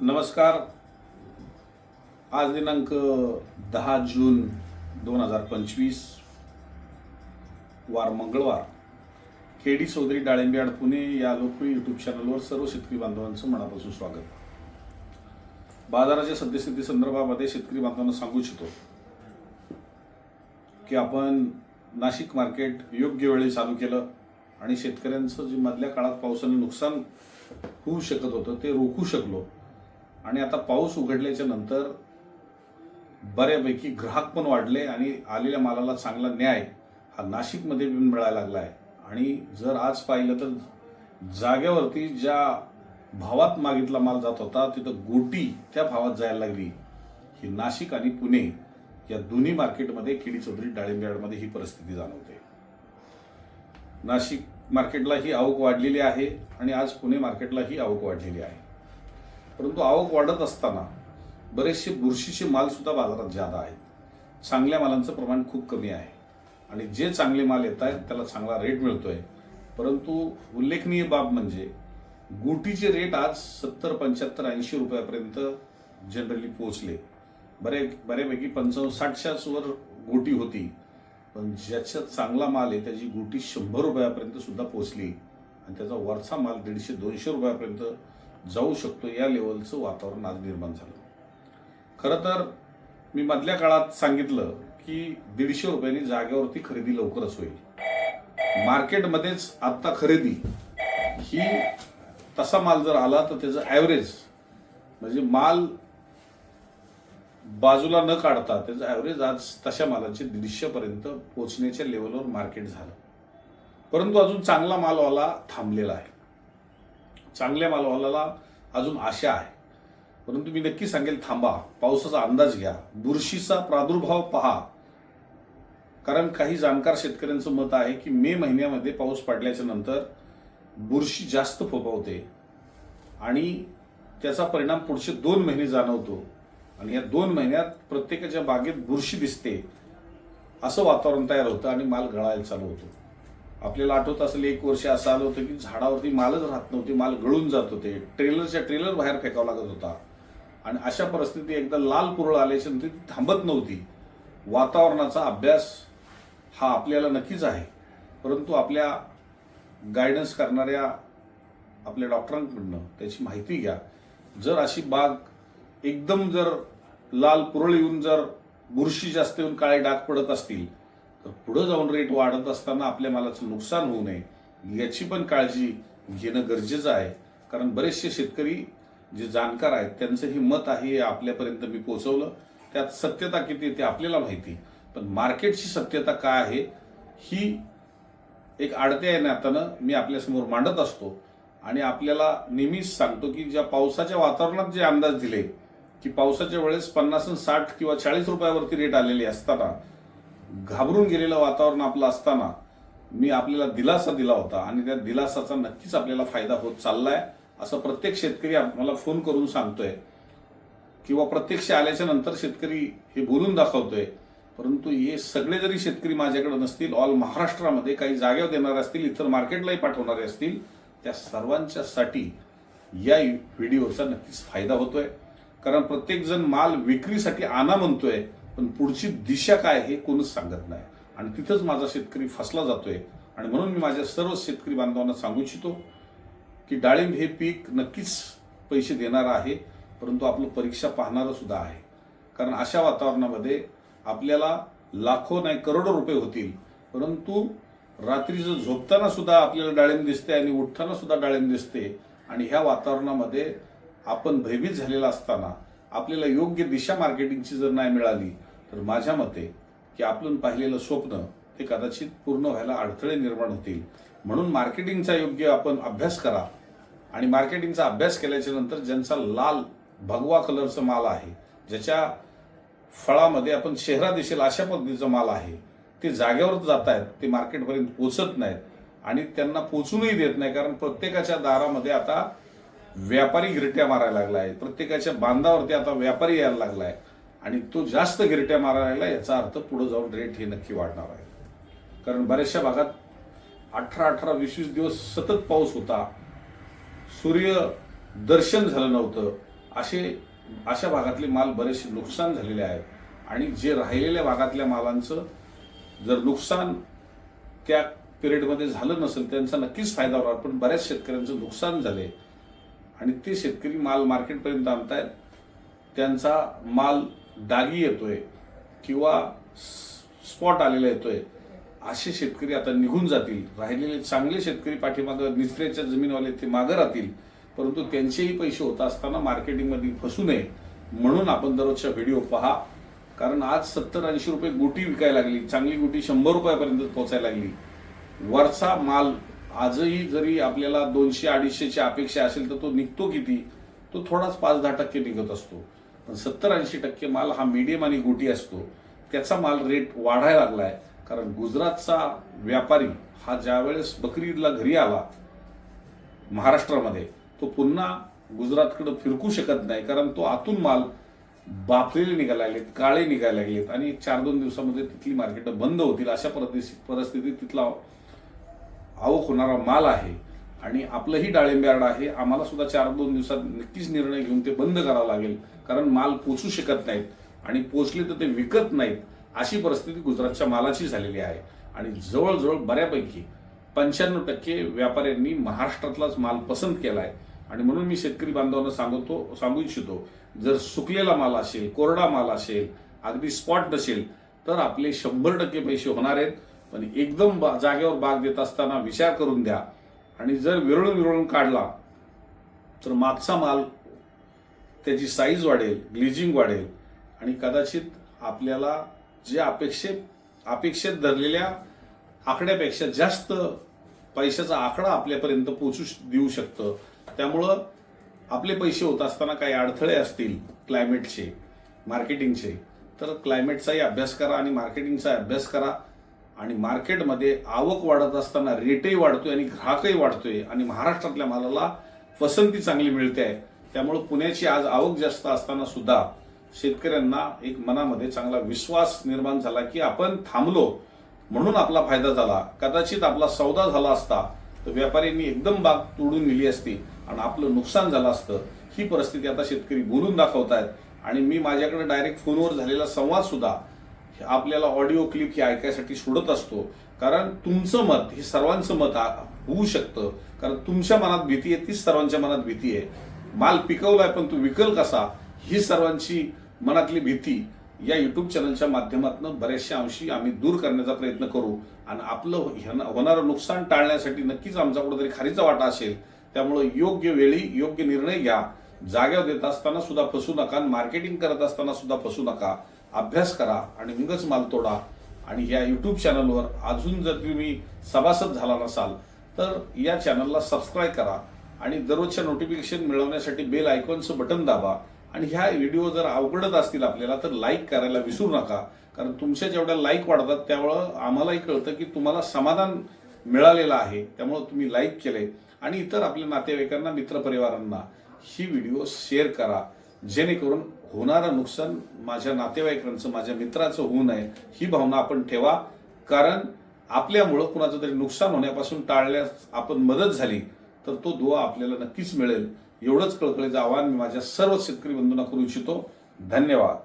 नमस्कार. आज दिनांक दहा जून दोन हजार पंचवीस. वार मंगळवार. केडी चौधरी डाळिंबयाड पुणे या लोकप्रिय यूट्यूब चॅनलवर सर्व शेतकरी बांधवांचं मनापासून स्वागत. बाजाराच्या सद्यस्थिती संदर्भामध्ये शेतकरी बांधवांना सांगू इच्छितो की आपण नाशिक मार्केट योग्य वेळी चालू केलं आणि शेतकऱ्यांचं जे मधल्या काळात पावसाने नुकसान होऊ शकत होतं ते रोखू शकलो. आणि आता पाऊस उघडल्याच्या नंतर बऱ्यापैकी ग्राहक पण वाढले आणि आलेल्या मालाला चांगला न्याय हा नाशिकमध्ये पण मिळायला लागला आहे आणि जर आज पाहिलं तर जागेवरती ज्या भावात मागितला माल जात होता तिथं गोटी त्या भावात जायला लागली. ही नाशिक आणि पुणे या दोन्ही मार्केटमध्ये खेडी चौधरी डाळिंब्याडमध्ये ही परिस्थिती जाणवते. नाशिक मार्केटला ही आवक वाढलेली आहे आणि आज पुणे मार्केटला ही आवक वाढलेली आहे. परंतु आवक वाढत असताना बरेचसे बुरशीचे मालसुद्धा बाजारात जादा आहेत. चांगल्या मालांचं प्रमाण खूप कमी आहे. आणि जे चांगले माल येत आहेत त्याला चांगला रेट मिळतो आहे परंतु उल्लेखनीय बाब म्हणजे गोटीचे रेट आज सत्तर पंच्याहत्तर ऐंशी रुपयापर्यंत जनरली पोहोचले. बरे बऱ्यापैकी पंचावन्न साठच्याच वर गोटी होती. पण ज्याच्यात चांगला माल आहे त्याची गोटी शंभर रुपयापर्यंत सुद्धा पोहोचली. आणि त्याचा वरचा माल दीडशे दोनशे रुपयापर्यंत जाऊ शकतो या लेवलचं वातावरण आज निर्माण झालं. खरं तर मी मधल्या काळात सांगितलं की दीडशे रुपयांनी जागेवरती खरेदी लवकरच होईल. मार्केटमध्येच आत्ता खरेदी ही तसा माल जर आला तर त्याचं ॲव्हरेज म्हणजे माल बाजूला न काढता त्याचं ॲव्हरेज आज तशा मालाचे दीडशेपर्यंत पोचण्याच्या लेवलवर मार्केट झालं. परंतु अजून चांगला मालवाला थांबलेला आहे. चांगल्या मालवाल्याला अजून आशा आहे. परंतु मी नक्की सांगेल थांबा. पावसाचा अंदाज घ्या. बुरशीचा प्रादुर्भाव पहा. कारण काही जाणकार शेतकऱ्यांचं मत आहे की मे महिन्यामध्ये पाऊस पडल्याच्या नंतर बुरशी जास्त फोफावते आणि त्याचा परिणाम पुढचे दोन महिने जाणवतो आणि या दोन महिन्यात प्रत्येकाच्या बागेत बुरशी दिसते असं वातावरण तयार होतं आणि माल गळायला चालू होतो. आपल्याला आठवत असेल एक वर्ष असं आलं होतं की झाडावरती मालच राहत नव्हती माल गळून जात होते. ट्रेलरच्या ट्रेलर बाहेर फेकावा लागत होता. आणि अशा परिस्थिती एकदा लाल पुरळ आल्याच्यानंतर ती थांबत नव्हती. वातावरणाचा अभ्यास हा आपल्याला नक्कीच आहे. परंतु आपल्या गायडन्स करणाऱ्या आपल्या डॉक्टरांकडनं त्याची माहिती घ्या. जर अशी बाग एकदम जर लाल पुरळ येऊन जर बुरशी जास्त येऊन काळे डाग पडत असतील तर पुढं जाऊन रेट वाढत असताना आपल्या मालाचं नुकसान होऊ नये याची पण काळजी घेणं गरजेचं आहे. कारण बरेचसे शेतकरी जे जाणकार आहेत त्यांचं हे मत आहे हे आपल्यापर्यंत मी पोहोचवलं. त्यात सत्यता किती ते आपल्याला माहिती. पण मार्केटची सत्यता काय आहे ही एक आडत्या या नात्यानं मी आपल्यासमोर मांडत असतो. आणि आपल्याला नेहमीच सांगतो की ज्या पावसाच्या वातावरणात जे अंदाज दिले की पावसाच्या वेळेस पन्नास आणि साठ किंवा चाळीस रुपयावरती रेट आलेले असताना घाबरून गेलेलं वातावरण आपलं असताना मी आपल्याला दिलासा दिला होता आणि त्या दिलासाचा नक्कीच आपल्याला फायदा होत चाललाय असं प्रत्येक शेतकरी मला फोन करून सांगतोय. किंवा प्रत्यक्ष आल्याच्यानंतर शेतकरी हे बोलून दाखवतोय. परंतु हे सगळे जरी शेतकरी माझ्याकडे नसतील ऑल महाराष्ट्रामध्ये काही जागेवर देणारे असतील इतर मार्केटलाही पाठवणारे असतील त्या सर्वांच्यासाठी या व्हिडिओचा नक्कीच फायदा होतोय. कारण प्रत्येकजण माल विक्रीसाठी आणा म्हणतोय पण पुढची दिशा काय हे कोणच सांगत नाही. आणि तिथंच माझा शेतकरी फसला जातोय. आणि म्हणून मी माझ्या सर्व शेतकरी बांधवांना सांगू इच्छितो की डाळिंब हे पीक नक्कीच पैसे देणार आहे परंतु आपलं परीक्षा पाहणारं सुद्धा आहे. कारण अशा वातावरणामध्ये आपल्याला लाखो नाही करोडो रुपये होतील. परंतु रात्रीचं झोपताना सुद्धा आपल्याला डाळिंब दिसते आणि उठताना सुद्धा डाळिंब दिसते आणि ह्या वातावरणामध्ये आपण भयभीत झालेला असताना आपल्याला योग्य दिशा मार्केटिंगची जर नाही मिळाली तर माझ्या मते की आपण पाहिलेलं स्वप्न ते कदाचित पूर्ण व्हायला अडथळे निर्माण होतील. म्हणून मार्केटिंगचा योग्य आपण अभ्यास करा. आणि मार्केटिंगचा अभ्यास केल्याच्यानंतर ज्यांचा लाल भगवा कलरचा माल आहे ज्याच्या फळामध्ये आपण चेहरा दिसेल अशा पद्धतीचा माल आहे ते जागेवरच जात आहेत ते मार्केटपर्यंत पोचत नाहीत आणि त्यांना पोचूनही देत नाही. कारण प्रत्येकाच्या दारामध्ये आता व्यापारी गिरट्या मारायला लागला आहे प्रत्येकाच्या बांधावरती आता व्यापारी यायला लागला आहे आणि तो जास्त गिरट्या मारायला लागला याचा अर्थ पुढे जाऊन रेट हे नक्की वाढणार आहे. कारण बऱ्याचशा भागात अठरा अठरा वीस वीस दिवस सतत पाऊस होता. सूर्य दर्शन झालं नव्हतं. असे अशा भागातले माल बरेचसे नुकसान झालेले आहेत आणि जे राहिलेल्या भागातल्या मालांचं जर नुकसान त्या पिरियडमध्ये झालं नसेल त्यांचा नक्कीच फायदा होणार. पण बऱ्याच शेतकऱ्यांचं नुकसान झाले आणि ते शेतकरी माल मार्केटपर्यंत आणतायत. त्यांचा माल डागी येतोय किंवा स्पॉट आलेला येतोय असे शेतकरी आता निघून जातील. राहिलेले चांगले शेतकरी पाठीमागं निचऱ्याच्या जमीनवाले ते मागं राहतील परंतु त्यांचेही पैसे होत असताना मार्केटिंगमध्ये फसू नये म्हणून आपण दररोजच्या व्हिडिओ पहा. कारण आज सत्तर ऐंशी रुपये गुटी विकायला लागली चांगली गुटी शंभर रुपयापर्यंत पोहोचायला लागली. वरचा माल आजही जरी आपल्याला दोनशे अडीचशेची अपेक्षा असेल तर तो निघतो किती? तो थोडाच पाच दहा टक्के निघत असतो. पण सत्तर ऐंशी टक्के माल हा मीडियम आणि गोटी असतो. त्याचा माल रेट वाढायला लागला आहे कारण गुजरातचा व्यापारी हा ज्यावेळेस बकरी ईदला घरी आला महाराष्ट्रामध्ये तो पुन्हा गुजरातकडं फिरकू शकत नाही. कारण तो आतून माल बाफलेले निघायला लागलेत काळे निघायला लागलेत आणि चार दोन दिवसामध्ये तिथली मार्केट बंद होतील. अशा परिस्थिती परिस्थितीत तिथला आवक होणारा माल आहे. आणि आपलंही डाळिंब्याड आहे. आम्हाला सुद्धा चार दोन दिवसात नक्कीच निर्णय घेऊन ते बंद करावं लागेल. कारण माल पोचू शकत नाहीत आणि पोचले तर ते विकत नाहीत अशी परिस्थिती गुजरातच्या मालाची झालेली आहे. आणि जवळजवळ बऱ्यापैकी पंच्याण्णव टक्के व्यापाऱ्यांनी महाराष्ट्रातलाच माल पसंत केला आहे आणि म्हणून मी शेतकरी बांधवांना सांगतो सांगू इच्छितो जर सुकलेला माल असेल कोरडा माल असेल अगदी स्पॉट नसेल तर आपले शंभर टक्के पैसे होणार आहेत. पण एकदम बा- जागेवर बाग देत असताना विचार करून द्या. आणि जर विरळून विरळून काढला तर मागचा माल त्याची साईज वाढेल ग्लिजिंग वाढेल आणि कदाचित आपल्याला जे अपेक्षित अपेक्षेत धरलेल्या आकड्यापेक्षा जास्त पैशाचा आकडा आपल्यापर्यंत पोचू देऊ शकतं. त्यामुळं आपले पैसे होत असताना काही अडथळे असतील क्लायमेटचे मार्केटिंगचे तर क्लायमेटचाही अभ्यास करा आणि मार्केटिंगचा अभ्यास करा. आणि मार्केटमध्ये आवक वाढत असताना रेटही वाढतोय आणि ग्राहकही वाढतोय आणि महाराष्ट्रातल्या मालाला पसंती चांगली मिळते आहे. त्यामुळे पुण्याची आज आवक जास्त असताना सुद्धा शेतकऱ्यांना एक मनामध्ये चांगला विश्वास निर्माण झाला की आपण थांबलो म्हणून आपला फायदा झाला. कदाचित आपला सौदा झाला असता तर व्यापाऱ्यांनी एकदम बाग तोडून नेली असती आणि आपलं नुकसान झालं असतं. ही परिस्थिती आता शेतकरी बोलून दाखवतायत. आणि मी माझ्याकडे डायरेक्ट फोनवर झालेला संवाद सुद्धा आपल्याला ऑडिओ क्लिप ही ऐकायसाठी सोडत असतो. कारण तुमचं मत हे सर्वांचं मत होऊ शकतं. कारण तुमच्या मनात भीती आहे तीच सर्वांच्या मनात भीती आहे. माल पिकवलाय पण तू विकल कसा ही सर्वांची मनातली भीती या यूट्यूब चॅनलच्या माध्यमातून बऱ्याचशा अंशी आम्ही दूर करण्याचा प्रयत्न करू. आणि आपलं होणारं नुकसान टाळण्यासाठी नक्कीच आमचा कुठेतरी खारीचा वाटा असेल. त्यामुळे योग्य वेळी योग्य निर्णय घ्या. जाग्यावर देत असताना सुद्धा फसू नका आणि मार्केटिंग करत असताना सुद्धा फसू नका. अभ्यास करा आणि मगच माल तोडा. आणि या यूट्यूब चॅनलवर अजून जर तुम्ही सभासद झाला नसाल तर या चॅनलला सबस्क्राईब करा. आणि दररोजच्या नोटिफिकेशन मिळवण्यासाठी बेल आयकॉनचं बटन दाबा. आणि ह्या व्हिडिओ जर अवघडत असतील आपल्याला तर लाईक करायला विसरू नका. कारण तुमच्या जेवढ्या लाईक वाढतात त्यामुळं आम्हालाही कळतं की तुम्हाला समाधान मिळालेलं आहे. त्यामुळं तुम्ही लाईक केले. आणि इतर आपल्या नातेवाईकांना मित्रपरिवारांना ही व्हिडिओ शेअर करा. जेणेकरून होणारं नुकसान माझ्या नातेवाईकांचं माझ्या मित्राचं होऊ नये. ही भावना आपण ठेवा. कारण आपल्यामुळं कुणाचं तरी नुकसान होण्यापासून टाळण्यास आपण मदत झाली. तर तो दुवा आपल्याला नक्कीच मिळेल. एवढंच कळकळीचं आवाहन मी माझ्या सर्व शेतकरी बंधूंना करू इच्छितो. धन्यवाद.